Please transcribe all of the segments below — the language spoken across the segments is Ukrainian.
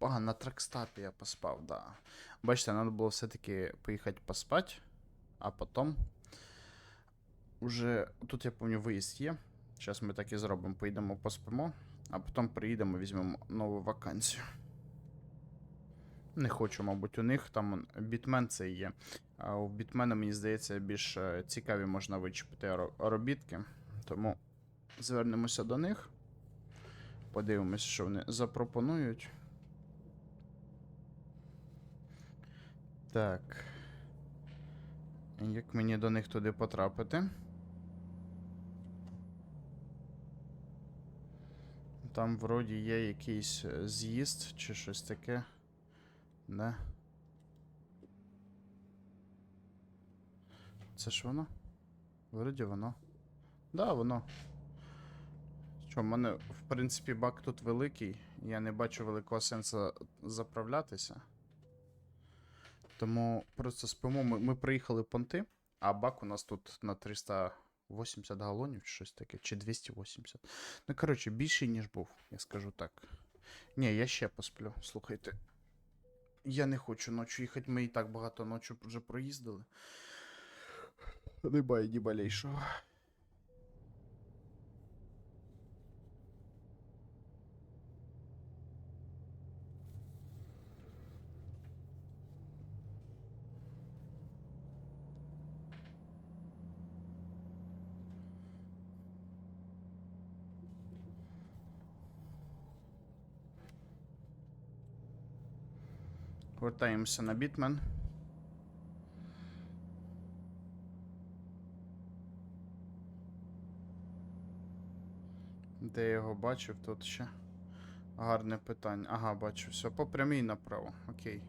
А, на тракстапі я поспав, да. Бачите, треба було все-таки поїхати поспати, а потім. Уже тут я пам'ятаю, виїзд є. Зараз ми так і зробимо. Поїдемо поспимо, а потім приїдемо, візьмемо нову вакансію. Не хочу, мабуть, у них там бітмен це є. А у бітмена, мені здається, більш е, цікаві можна вичепити робітки. Тому звернемося до них. Подивимось, що вони запропонують. Так. Як мені до них туди потрапити? Там вроді є якийсь е, з'їзд чи щось таке. Не. Це ж воно? Вроді воно. Да, воно. Що, в мене, в принципі, бак тут великий. Я не бачу великого сенсу заправлятися. Тому просто спимо. Ми, ми приїхали понти, а бак у нас тут на 380 галонів, чи щось таке, чи 280. Ну, коротше, більший, ніж був, я скажу так. Ні, я ще посплю, слухайте. Я не хочу ночі їхати, ми і так багато ночі вже проїздили. Немає ні малейшого. Повертаємося на бітмен. Де я його бачив, тут ще гарне питання. Ага, бачу, все, по прямій направо. Окей.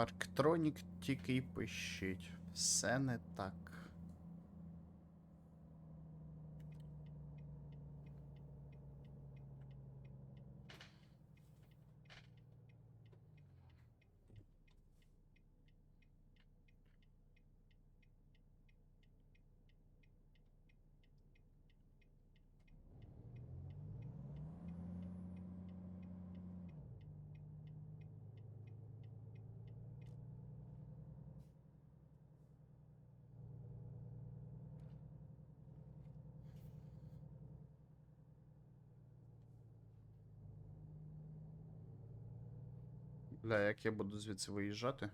Арктронік тільки й пищить. Все не так. Бля, як я буду звідси виїжджати?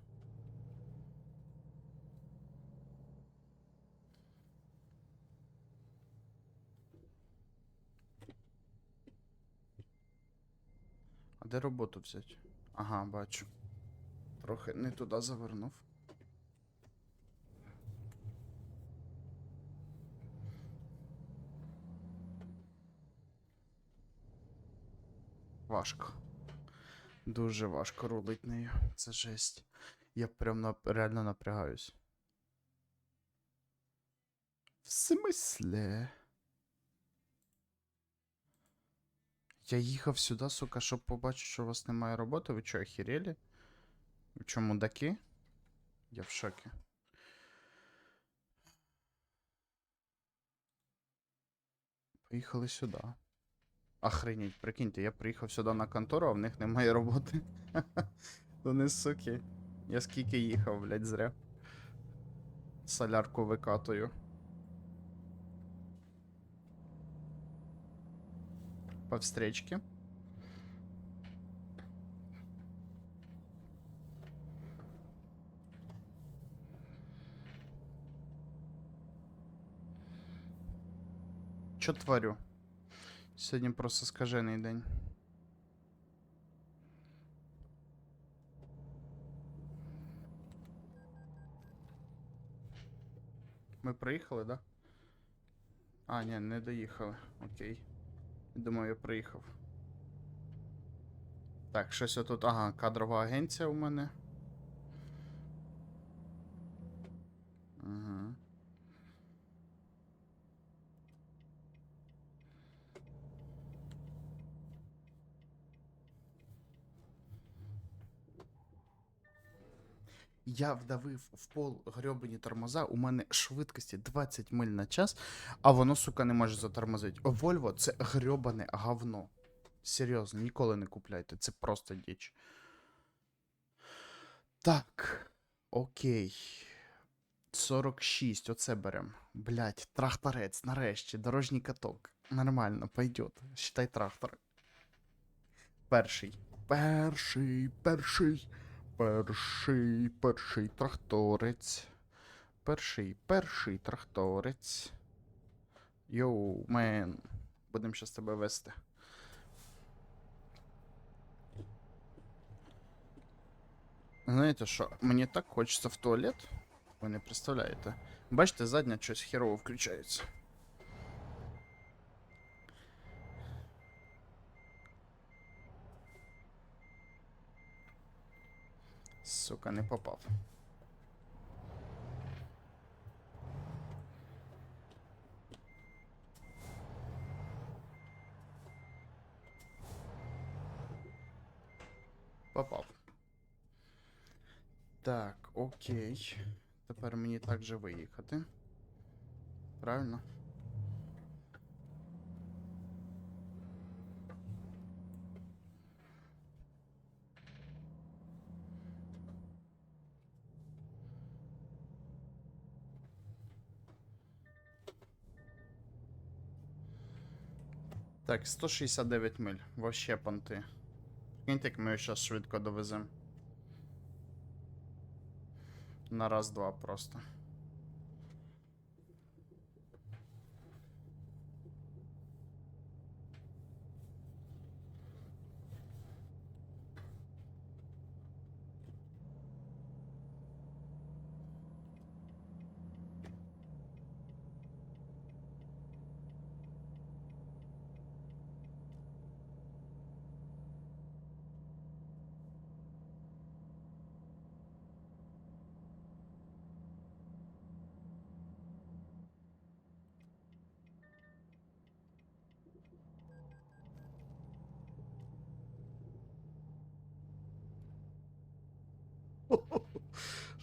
А де роботу взяти? Ага, бачу. Трохи не туди завернув. Важко. Дуже важко рулить нею. Це жесть. Я прям нап- реально напрягаюсь. В смислі? Я їхав сюди, сука, щоб побачити, що у вас немає роботи. Ви що, охерели? Ви що, мудаки? Я в шокі. Поїхали сюди. Охренеть, прикиньте, я приїхав сюди на контору, а в них немає роботи. Вони суки. Я скільки їхав, блядь, зря. Солярку викатую. По встречке. Чо творю? Сьогодні просто скажений день. Ми приїхали, да? А, ні, не доїхали. Окей. Думаю, я приїхав. Так, щось тут. Ага, кадрова агенція у мене. Я вдавив в пол грьобані тормоза, у мене швидкості 20 миль на час, а воно, сука, не може затормозити. Вольво це грьобане говно. Серйозно, ніколи не купляйте, це просто діч. Так. Окей. 46, оце берем. Блять, тракторець, нарешті, дорожній каток. Нормально, пойдет. Считай трактор. Перший. Перший, перший. Перший, перший тракторець. Перший, перший тракторець. Йоу, мен. Будемо щас тебе вести. Знаєте що, мені так хочеться в туалет. Ви не представляєте. Бачите, задня щось херово включається. Сука, не попав. Попав. Так, окей. Тепер мені так же виїхати. Правильно? Так, 169 миль. Вообще понти. Прикиньте, як ми його зараз швидко довеземо. На раз-два просто.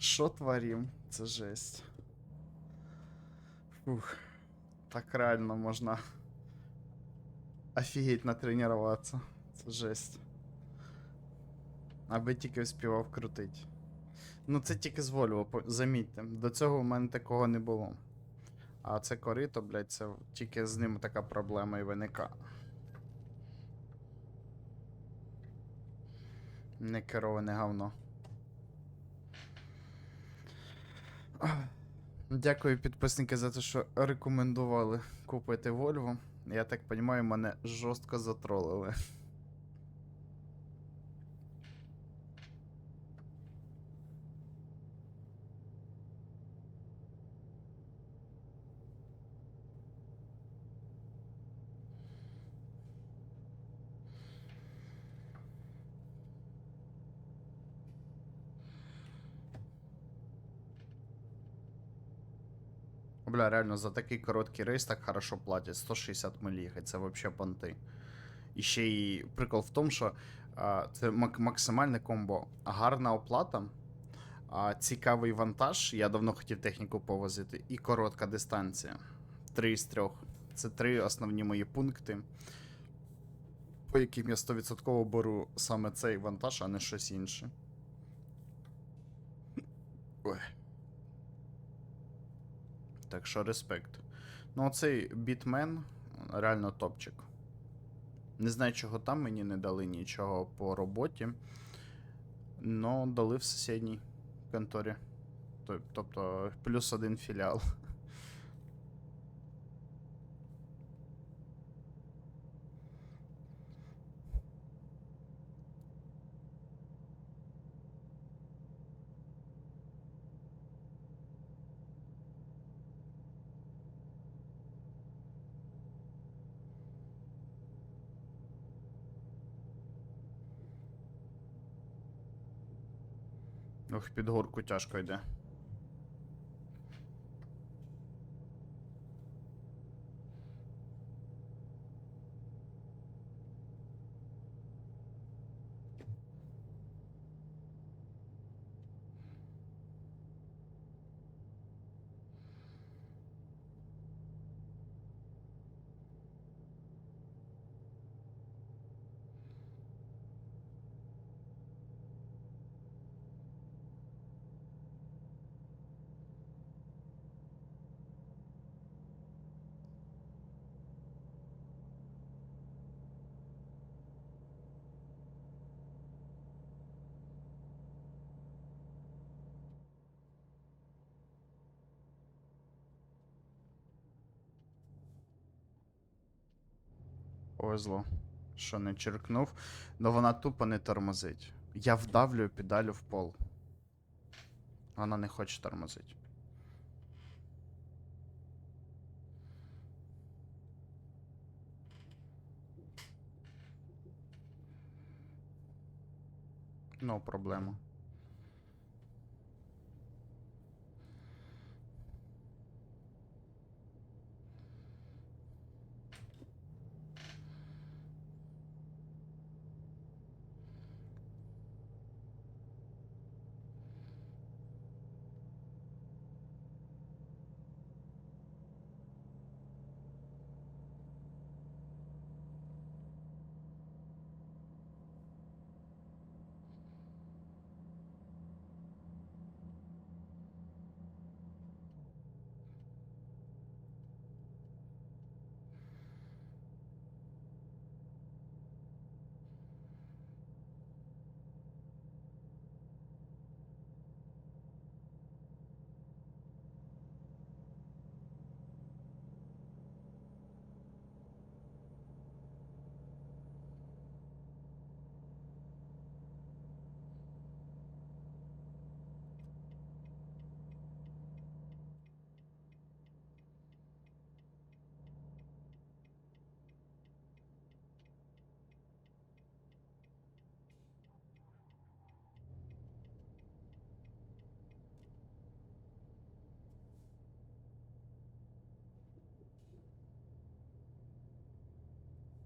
Що творім? Це жесть. Фух. Так реально можна офігеть натренуватися. Це жесть. Аби тільки вспівав крутить. Ну це тільки з Volvo, замітьте. До цього в мене такого не було. А це корито, блядь, це тільки з ним така проблема і виникає. Не кероване говно. Дякую, підписники, за те, що рекомендували купити Вольво. Я так розумію, мене жорстко затролили. Бля, реально, за такий короткий рейс так хорошо платять. 160 миль їхать, це вообще понти. І ще й прикол в тому, що а, це мак- максимальне комбо. Гарна оплата, а, цікавий вантаж. Я давно хотів техніку повозити, і коротка дистанція. Три з трьох. Це три основні мої пункти, по яким я 100% беру саме цей вантаж, а не щось інше. Ой. Так що респект. Ну, оцей бітмен реально топчик. Не знаю, чого там мені не дали нічого по роботі. Но дали в сусідній конторі. Тобто плюс один філіал. Ох, під горку тяжко йде. Повезло, що не черкнув, но вона тупо не тормозить. Я вдавлюю педалю в пол. Вона не хоче тормозить. Ну, проблема.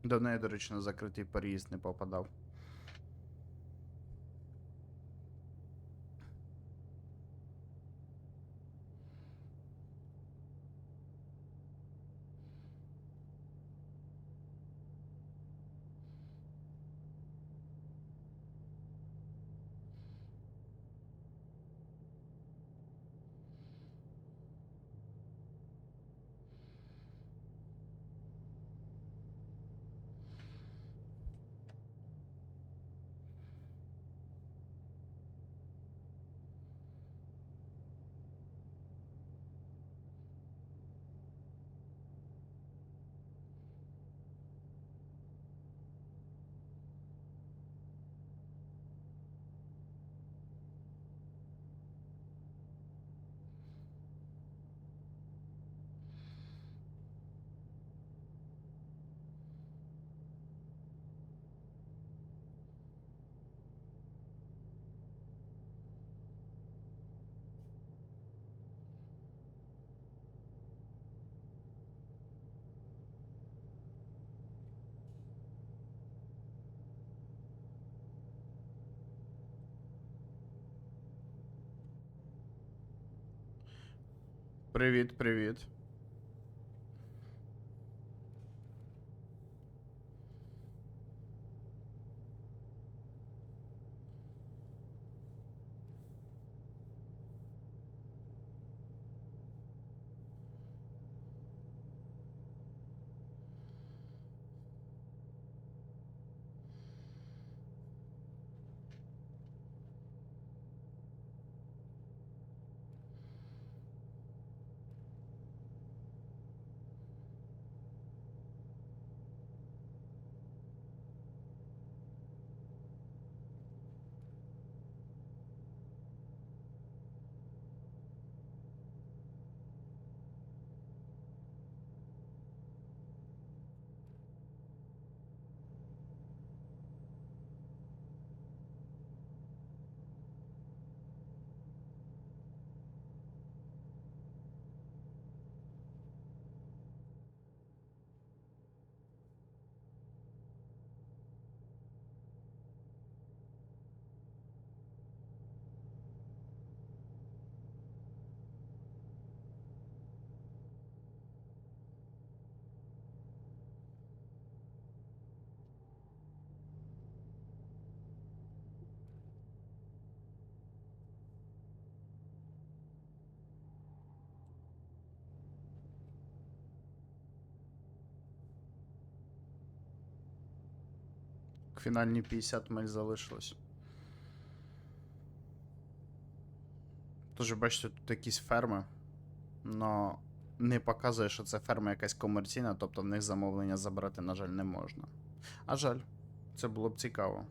До неї, до речі, на закритий переїзд не попадав. Привіт, привіт. Фінальні 50 миль залишилось. Тож, бачите, тут якісь ферми. Но не показує, що це ферма якась комерційна, тобто в них замовлення забрати, на жаль, не можна. А жаль, це було б цікаво.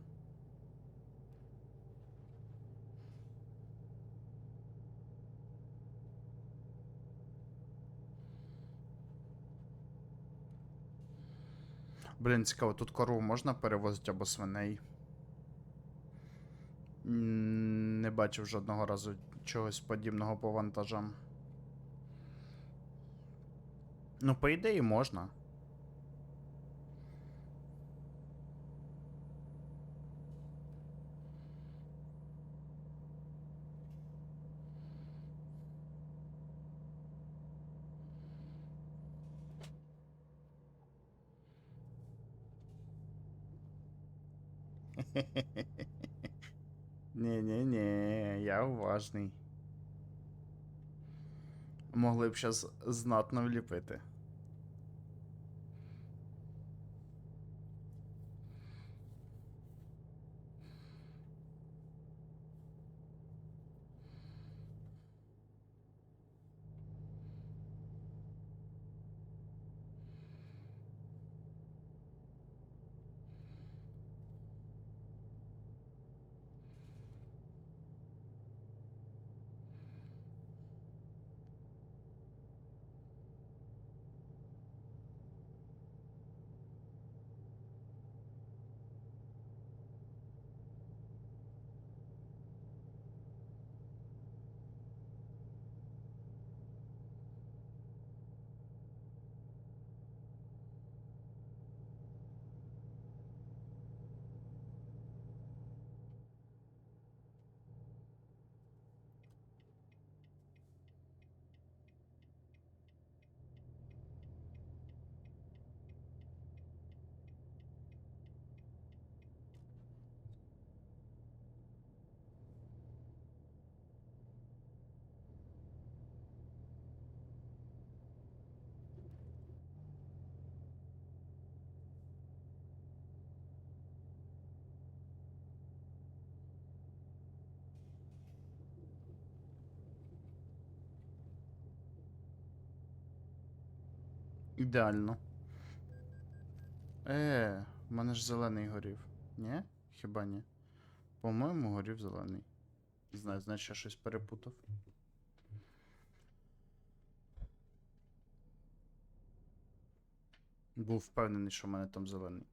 Блін, цікаво, тут корову можна перевозити або свиней. Не бачив жодного разу чогось подібного по вантажам. Ну, по ідеї, можна. Ні-ні-ні, я уважний. Могли б щас знатно вліпити. Ідеально. Е, в мене ж зелений горів. Ні? Хіба ні? По-моєму, горів зелений. Знаю, значить я щось перепутав. Був впевнений, що в мене там зелений.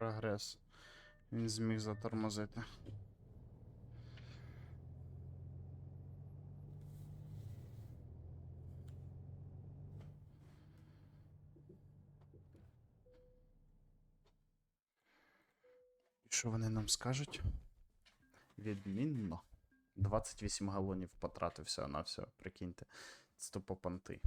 Прогрес. Він зміг затормозити. Що вони нам скажуть? Відмінно. 28 галонів потратив всього на все, прикиньте. Понти.